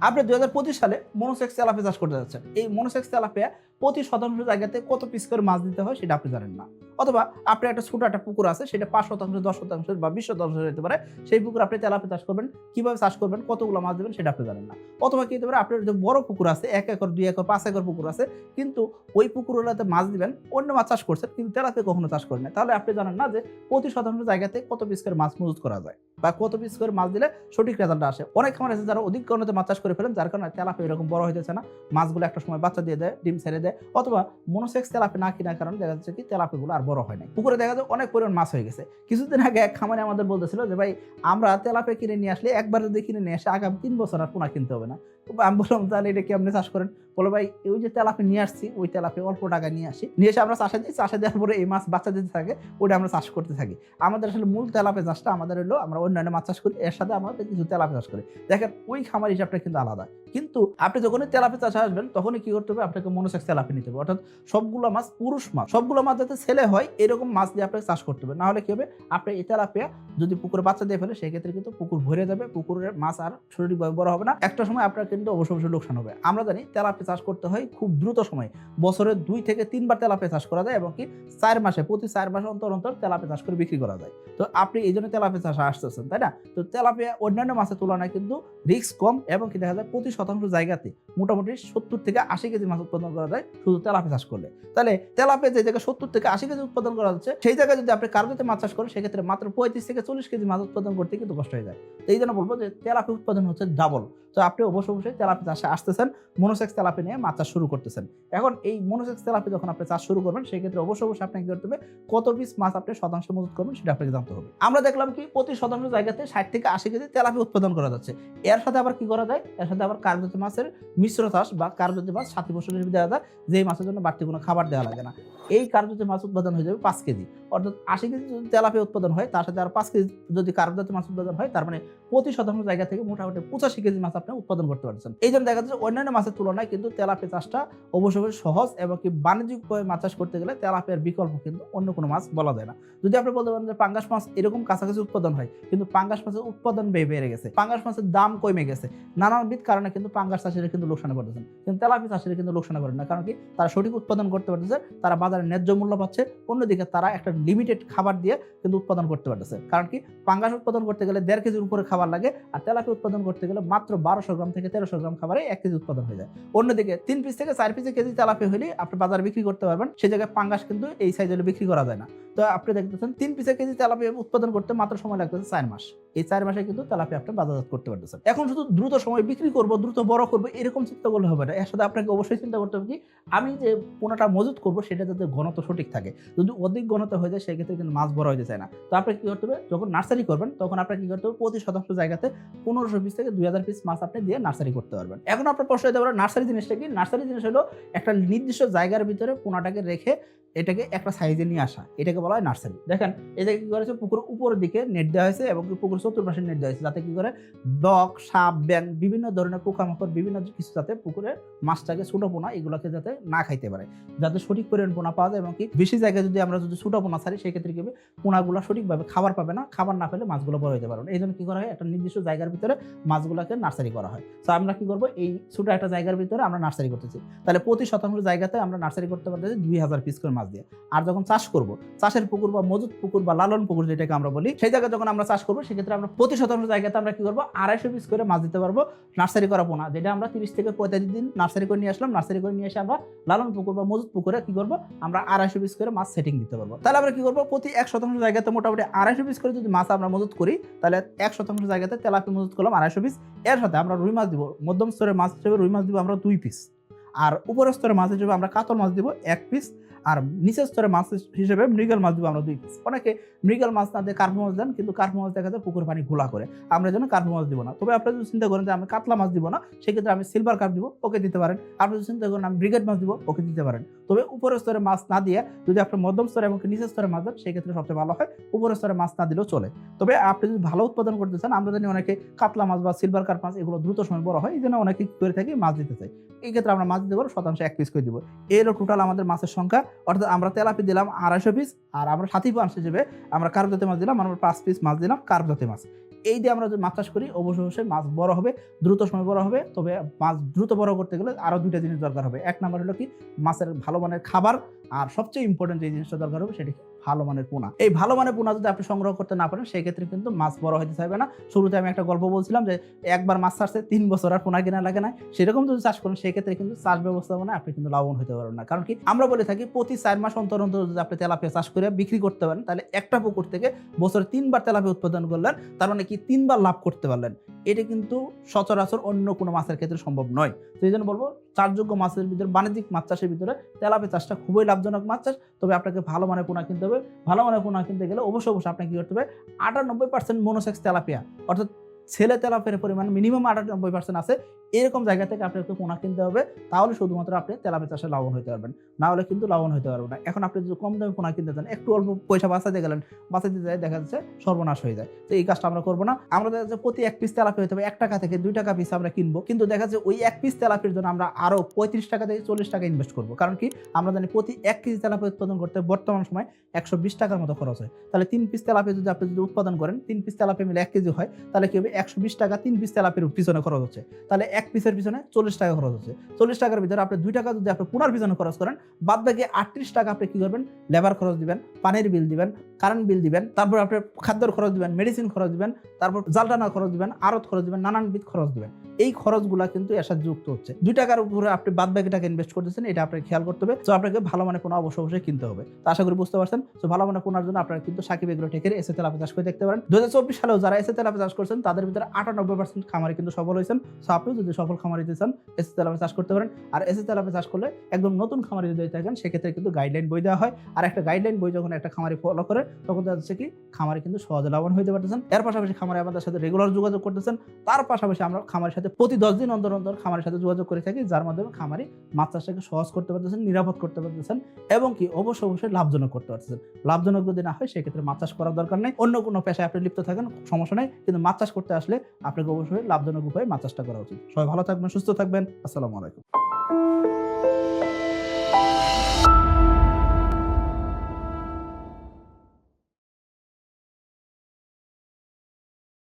আপনি দুই হাজার পঁচিশ সালে মনোসেক্স তেলাপিয়া চাষ করতে যাচ্ছেন। এই মনোসেক্স তেলাপিয়া প্রতি শতাংশ জায়গাতে কত পিস করে মাছ দিতে হয় সেটা আপনি জানেন না। অথবা আপনার একটা ছোট একটা পুকুর আছে, সেটা পাঁচ শতাংশ, দশ শতাংশ বা বিশ শতাংশ হতে পারে, সেই পুকুর আপনি তেলাপিয়া চাষ করবেন, কীভাবে চাষ করবেন, কতগুলো মাছ দেবেন সেটা আপনি জানেন না। অথবা কি হতে পারে, আপনার যে বড় পুকুর আছে, এক একর, দুই একর, পাঁচ একর পুকুর আছে, কিন্তু ওই পুকুরগুলোতে মাছ দিবেন, অন্য মাছ চাষ করছেন, কিন্তু তেলাপিয়া কখনো চাষ করেন না তাহলে আপনি জানেন না যে প্রতি শতাংশ জায়গাতে কত পিস করে মাছ মজুত করা যায় বা কত পিস করে মাছ দিলে সঠিক রেজাল্টটা আসে। অনেক খামার আছে যারা অধিক মাছ চাষ করে ফেলেন, যার কারণে তেলাপি এরকম বড় হইতেছে না। মাছগুলো একটা সময় বাচ্চা দিয়ে দেয়, ডিম ছেড়ে দেয়, অথবা মনোসেক্স তেলাপি না কেনার কারণে দেখা যাচ্ছে কি তেলাপিগুলো আর বড় হয় নাই। পুকুরে দেখা যায় অনেক পরিমাণ মাছ হয়ে গেছে। কিছুদিন আগে এক খামারে আমাদের বলতেছিল যে, ভাই, আমরা তেলাপি কিনে নিয়ে আসলে একবার যদি কিনে নিয়ে আসে, আগামী তিন বছর আর পোনা কিনতে হবে না। আমি বললাম, তাহলে এটা কি আপনি চাষ করেন? বলো ভাই, ওই যে তেলাপি নিয়ে আসছি, ওই তেলাপি অল্প টাকা নিয়ে আসি। নিয়ে এসে আমরা চাষে দিই, চাষে দেওয়ার পরে এই মাছ বাচ্চা দিতে থাকে, ওটা আমরা চাষ করতে থাকি। আমাদের আসলে মূল তেলাপে চাষটা আমাদের হলো, আমরা অন্যান্য মাছ চাষ করি, এর সাথে আমাদের কিছু তেলাপে চাষ করি। দেখেন, ওই খামার হিসাবটা কিন্তু আলাদা। কিন্তু আপনি যখনই তেলাপি চাষে আসবেন, তখনই কি করতে হবে? আপনাকে মনোসেক্স তেলাপি নিতে হবে। অর্থাৎ সবগুলো মাছ পুরুষ মাছ, সবগুলো মাছ যাতে ছেলে হয়, এরকম মাছ দিয়ে আপনাকে চাষ করতে হবে। না হলে কি হবে? আপনি এই তেলাপিয়া যদি পুকুরে বাচ্চা দিয়ে ফেলে, সেক্ষেত্রে কিন্তু পুকুর ভরে যাবে, পুকুরের মাছ আর সঠিকভাবে বড় হবে না। একটা সময় আপনার কিন্তু অবশ্য অবশ্যই লোকসান হবে। আমরা জানি তেলাপি চাষ করতে হয় খুব দ্রুত সময়। বছরে দুই থেকে তিনবার তেলাপি চাষ করা যায় এবং কি চার মাসে, প্রতি চার মাসে অন্তর অন্তর তেলাপি চাষ করে বিক্রি করা যায়। তো আপনি এই জন্য তেলাপি চাষ আসতেছেন, তাই না? তো তেলাপিয়া অন্যান্য মাছের তুলনায় কিন্তু রিস্ক কম এবং কি দেখা যায় প্রতি শতাংশ জায়গাতে মোটামুটি সত্তর থেকে আশি কেজি মাছ উৎপাদন করা যায় শুধু তেলাপি চাষ করলে। তাহলে তেলাপিয়া যে জায়গায় সত্তর থেকে আশি কেজি উৎপাদন করা যাচ্ছে সেই জায়গায় যদি আপনি কার্গোতে মাছ চাষ করেন, সেক্ষেত্রে মাত্র পঁয়ত্রিশ থেকে চল্লিশ কেজি মাছ উৎপাদন করতে কিন্তু কষ্ট হয়ে যায়। তো এই জন্য বলব যে তেলাপি উৎপাদন হচ্ছে ডাবল তো আপনি অবশ্যই অবশ্যই তেলাপি চাষে আসতেছেন মনোসেক্স তেলাপি নিয়ে মাছ চাষ শুরু করতেছেন। এখন এই মনোসেক্স তেলাপি যখন আপনি চাষ শুরু করবেন, সেক্ষেত্রে অবশ্যই অবশ্যই আপনাকে করতে হবে, কত পিস মাছ আপনি শতাংশ মজুত করবেন সেটা আপনাকে জানতে হবে। আমরা দেখলাম কি প্রতি শতাংশ জায়গাতে ষাট থেকে আশি কেজি তেলাপি উৎপাদন করা যাচ্ছে। এর সাথে আবার কি করা যায়? এর সাথে আবার কার্বজাতীয় মাছের মিশ্র চাষ বা কার্বজাতীয় মাছ সাথী বছর হিসেবে দেওয়া যায়, যেই মাছের জন্য বাড়তি কোনো খাবার দেওয়া লাগে না। এই কার্বজাতীয় মাছ উৎপাদন হয়ে যাবে পাঁচ কেজি। অর্থাৎ আশি কেজি যদি তেলাপি উৎপাদন হয়, তার সাথে আর পাঁচ কেজি যদি কার্বজাতীয় মাছ উৎপাদন হয়, তার মানে প্রতি শতাংশ জায়গা থেকে মোটামুটি পঁচাশি কেজি মাছ আপনি উৎপাদন করতে পারছেন। এই জন্য দেখা যাচ্ছে অন্যান্য মাছের তুলনায় কিন্তু তেলাপি চাষটা অবশ্যই সহজ এবং কি বাণিজ্যিকভাবে মাছ চাষ করতে গেলে তেলাপিয়ার বিকল্প কিন্তু অন্য কোনো মাছ বলা যায় না। যদি আপনি বলতে পারেন যে পাঙ্গাস মাছ এরকম কাছাকাছি উৎপাদন হয়, কিন্তু পাঙ্গাস মাছের উৎপাদন বেড়ে গেছে। পাঙ্গাস মাছের দাম কমে গেছে। নানাবিধ কারণে কিন্তু পাঙ্গাস চাষিরা কিন্তু লোকসানে পড়তেছেন। কিন্তু তেলাপি চাষিরা কিন্তু লোকসান পড়েন না, কারণ কি তারা সঠিক উৎপাদন করতে পারতেছে, তারা বাজারে ন্যায্য মূল্য পাচ্ছে, অন্যদিকে তারা একটা লিমিটেড খাবার দিয়ে কিন্তু উৎপাদন করতে পারতেছে। কারণ কি? পাঙ্গাস উৎপাদন করতে গেলে দেড় কেজির উপরে খাবার লাগে আর তেলাপি উৎপাদন করতে গেলে মাত্র বারোশো গ্রাম থেকে তেরোশো গ্রাম খাবারে এক কেজি উৎপাদন হয়ে যায়। অন্যদিকে তিন পিস থেকে চার পিসে কেজি তেলাপি হলে আপনি বাজারে বিক্রি করতে পারবেন সেই জায়গায় পাঙ্গাস কিন্তু এই সাইজ হলে বিক্রি করা যায় না। তো আপনি দেখতেছেন তিন পিসে কেজি তেলাপি উৎপাদন করতে মাত্র সময় লাগতেছে চার মাস। এই চার মাসে কিন্তু তেলাপি আপনি বাজারজাত করতে পারতেছেন। এখন শুধু দ্রুত সময় বিক্রি করব, দ্রুত বড় করব, এরকম চিন্তা করলে হবে না। এর সাথে আপনাকে অবশ্যই চিন্তা করতে হবে কি? আমি যে পোনাটা মজুত করব, সেটা যাতে ঘনত্ব সঠিক থাকে। যদি অধিক ঘনত্ব হয়ে যায়, সেক্ষেত্রে কিন্তু মাছ বড় হয়ে যায় না। তো আপনাকে কি করতে হবে? যখন নার্সারি করবেন, তখন আপনাকে কি করতে হবে? প্রতি শতাংশ জায়গাতে পনেরোশো পিস থেকে দুই হাজার পিস মাছ আপনি দিয়ে নার্সারি করতে পারবেন। এখন আপনার প্রশ্ন হতে পারে, নার্সারি জিনিসটা কি? নার্সারি জিনিস হলো একটা নির্দিষ্ট জায়গার ভিতরে পোনাটাকে রেখে এটাকে একটা সাইজে নিয়ে আসা। এটাকে বলা হয় নার্সারি দেখেন এটাকে কি করেছে? পুকুর উপরের দিকে নেট দেওয়া হয়েছে এবং পুকুর চতুর্পাশে নেট দেওয়া হয়েছে। যাতে কি করে? ডগ সাপ ব্যাং বিভিন্ন ধরনের পোকামাকড়, বিভিন্ন কিছু যাতে পুকুরে মাছটাকে ছোটো পোনা এগুলোকে যাতে না খাইতে পারে। যাতে সঠিক পরিমাণ পোনা পাওয়া যায় এবং কি বেশি জায়গায় যদি আমরা যদি ছোটো পোনা ছাড়ি, সেক্ষেত্রে কি হবে? পোনাগুলো সঠিকভাবে খাবার পাবে না, খাবার না পেলে মাছগুলো বড় হতে পারবে না। এই জন্য কি করা হয়? একটা নির্দিষ্ট জায়গার ভিতরে মাছগুলোকে নার্সারি করা হয়। তো আমরা কি করব? এই ছোটো একটা জায়গার ভিতরে আমরা নার্সারি করতেছি। তাহলে প্রতি শতাংশ জায়গাতে আমরা নার্সারি করতে পারতেছি দুই হাজার পিস করে মাছ। দিয়ে। আর যখন চাষ করব, চাষের পুকুর বা মজুদ পুকুর বা লালন পুকুর যেটাকে আমরা বলি, সেই জায়গায় যখন আমরা চাষ করব, সেক্ষেত্রে আমরা প্রতি শতাংশ জায়গাতে আমরা কি করব? আড়াইশো পিস করে মাছ দিতে পারব নার্সারি করা পোনা, যেটা আমরা তিরিশ থেকে পঁয়তাল্লিশ দিন নার্সারি করে নিয়ে আসলাম। নার্সারি করে নিয়ে এসে আমরা লালন পুকুর বা মজুদ পুকুরে কি করব? আমরা আড়াইশো পিস করে মাছ সেটিং দিতে পারব। তাহলে আমরা কি করব? প্রতি এক শতাংশ জায়গাতে মোটামুটি আড়াইশো পিস করে যদি মাছ আমরা মজুত করি, তাহলে এক শতাংশ জায়গাতে তেলাপি মজুত করলাম আড়াইশো পিস। এর সাথে আমরা রুই মাছ দিব, মধ্যম স্তরের মাছ হিসেবে রুই মাছ দিব আমরা দুই পিস। আর উপরের স্তরের মাছ হিসেবে আমরা কাতল মাছ দিব এক পিস। আর নিচের স্তরে মাছ হিসেবে মৃগেল মাছ দিব আমরা দুই পিস অনেকে মৃগেল মাছ না দিয়ে কার্পো মাছ দেন, কিন্তু কার্পো মাছ দেখা যায় পুকুর পানি ঘোলা করে। আমরা যেন কার্পো মাছ দিব না। তবে আপনারা যদি চিন্তা করেন যে আমি কাতলা মাছ দিব না, সেক্ষেত্রে আমি সিলভার কার্প দিব, ওকে দিতে পারেন। আপনি যদি চিন্তা করেন আমি ব্রিগেড মাছ দিব, ওকে দিতে পারেন। তবে উপরের স্তরে মাছ না দিয়ে যদি আপনি মধ্যম স্তরে এবং নিচের স্তরে মাছ দেন, সেক্ষেত্রে সবচেয়ে ভালো হয়, উপরের স্তরে মাছ না দিলেও চলে। তবে আপনি যদি ভালো উৎপাদন করতে চান, আমরা জানি অনেকে কাতলা মাছ বা সিলভার কার্প মাছ এগুলো দ্রুত সময় বড় হয়, এই জন্য অনেকে করে থাকি, মাছ দিতে চাই এই ক্ষেত্রে আমরা মাছ দিতে পারব, শতাংশ এক পিস করে দিব। হলো টোটাল আমাদের মাছের সংখ্যা অর্থাৎ আমরা তেলাপি দিলাম আড়াইশো পিস আর আমরা সাথী পাঁচ হিসেবে আমরা কার্প জাতীয় মাছ দিলাম আমরা পাঁচ পিস মাছ দিলাম কার্প জাতীয় মাছ। এই দিয়ে আমরা যদি মাছ চাষ করি অবশ্যই মাছ বড় হবে, দ্রুত সময় বড় হবে, তবে মাছ দ্রুত বড় করতে গেলে আরও দুইটা জিনিস দরকার হবে। এক নাম্বার হলো কি, মাছের ভালো মানের খাবার আর সবচেয়ে ইম্পর্টেন্ট যে জিনিসটা দরকার হবে সেটি ভালো মানের পোনা। এই ভালো মানের পোনা যদি আপনি সংগ্রহ করতে না পারেন সেই ক্ষেত্রে কিন্তু মাছ বড় হইতে চাইবে না। শুরুতে আমি একটা গল্প বলছিলাম যে, একবার মাছ চাষে তিন বছর আর পোনা কেনা লাগে না সেরকম যদি চাষ করেন সেই ক্ষেত্রে কিন্তু চাষ ব্যবস্থাপনা আপনি কিন্তু লাভবান হতে পারবেন না। কারণ কি, আমরা বলে থাকি, প্রতি চার মাস অন্তর অন্তর যদি আপনি তেলাপিয়া চাষ করে বিক্রি করতে পারেন, তাহলে একটা পুকুর থেকে বছরে তিনবার তেলাপিয়া উৎপাদন করলেন। তার মানে কি, তিনবার লাভ করতে পারলেন। এটা কিন্তু সচরাচর অন্য কোনো মাছের ক্ষেত্রে সম্ভব নয়। এই জন্য বলব চারযোগ্য মাছের ভিতরে, বাণিজ্যিক মাছ চাষের ভিতরে তেলাপিয়া চাষটা খুবই লাভজনক মাছ চাষ। তবে আপনাকে ভালো মানের পোনা কিনতে হবে। ভালো মানের পোনা কিনতে গেলে অবশ্যই অবশ্যই আপনাকে কী করতে হবে, আটানব্বই পার্সেন্ট মনোসেক্স তেলাপিয়া, অর্থাৎ ছেলে তেলাপের পরিমাণ মিনিমাম আটানব্বই পার্সেন্ট আছে। এরকম জায়গা থেকে আপনাকে পোনা কিনতে হবে, তাহলে শুধুমাত্র আপনি তেলাপিয়া চাষে লাভবান হতে পারবেন। না হলে কিন্তু লাভবান হতে পারবেন না। এখন আপনি যদি কম দামে পোনা কিনতে চান, একটু অল্প পয়সা বাঁচাতে গেলেন বাঁচাতে যায়, দেখা যাচ্ছে সর্বনাশ হয়ে যায়। তো এই কাজটা আমরা করব না। আমরা দেখা যাচ্ছে প্রতি এক পিস তেলাপি হতে হবে, এক টাকা থেকে দুই টাকা পিস আমরা কিনবো। কিন্তু দেখা যাচ্ছে ওই এক পিস তেলাপির জন্য আমরা আরও পঁয়ত্রিশ টাকা থেকে চল্লিশ টাকা ইনভেস্ট করব। কারণ কি? আমরা জানি প্রতি এক কেজি তেলাপি উৎপাদন করতে বর্তমান সময় একশো বিশ টাকার মতো খরচ হয়। তাহলে তিন পিস তেলাপি যদি আপনি যদি উৎপাদন করেন, তিন পিস তেলাপি মিলে এক কেজি হয়, তাহলে কি হবে? একশো বিশ টাকা তিন পিস তেলাপির পিছনে খরচ হচ্ছে। তাহলে এক পিসের পিছনে চল্লিশ টাকা খরচ হচ্ছে। চল্লিশ টাকার ভিতরে আপনি দুই টাকা যদি আপনি পুনার পিছনে খরচ করেন, বাদ বাকি আটত্রিশ টাকা আপনি কী করবেন? লেবার খরচ দিবেন, পানির বিল দিবেন কারেন্ট বিল দিবেন, তারপর আপনি খাদ্যর খরচ দিবেন মেডিসিন খরচ দিবেন, তারপর জালটানা খরচ দিবেন আরত খরচ দিবেন নানানবিধ খরচ দিবেন। এই খরচগুলা কিন্তু এর সাথে যুক্ত হচ্ছে। দুই টাকার উপরে আপনি বাদ বাকি টাকা ইনভেস্ট করতেছেন, এটা আপনাকে খেয়াল করতে হবে। তো আপনাকে ভালো মানে কোনো অবশ্য অবশ্যই কিনতে হবে। তো আশা করি বুঝতে পারছেন। তো ভালো মানে পোনার জন্য আপনারা কিন্তু সাকিব এগ্রো টেকের এসে তেলাপি চাষ করে দেখতে পারেন। দু হাজার চব্বিশ সালেও যারা এসে তেলাপি চাষ করছেন, তাদের ভিতরে আটানব্বই পার্সেন্ট খামারে কিন্তু সফল হয়েছেন। সো আপনি যদি সফল খামারি দিতে চান এসে তেলাপি চাষ করতে পারেন। আর এসে তেলাপি চাষ করলে একদম নতুন খামারে যদি থাকেন, সেক্ষেত্রে কিন্তু গাইডলাইন বই দেওয়া হয়। আর একটা গাইডলাইন বই যখন একটা খামারে ফলো করে, তখন দেখা যাচ্ছে কি, খামারে কিন্তু সহজে লাভবান হতে পারতেছেন। এর পাশাপাশি খামারে আমাদের সাথে রেগুলার যোগাযোগ করতেছেন। তার পাশাপাশি আমরা খামারের সাথে প্রতি দশ দিন অন্তর অন্তর খামারের সাথে যোগাযোগ করে থাকি, যার মাধ্যমে খামারি মাছ চাষটাকে সহজ করতে পারতেছেন, নিরাপদ করতে পারতেছেন এবং কি অবশ্য অবশ্যই লাভজনক করতে পারতেছেন। লাভজনক যদি না হয়, সেক্ষেত্রে মাছ চাষ করার দরকার নেই। অন্য কোনো পেশায় আপনি লিপ্ত থাকেন, সমস্যা নেই। কিন্তু মাছ চাষ করতে আসলে আপনাকে অবশ্যই লাভজনক উপায়ে মাছ চাষটা করা উচিত। সবাই ভালো থাকবেন, সুস্থ থাকবেন। আসসালামু আলাইকুম।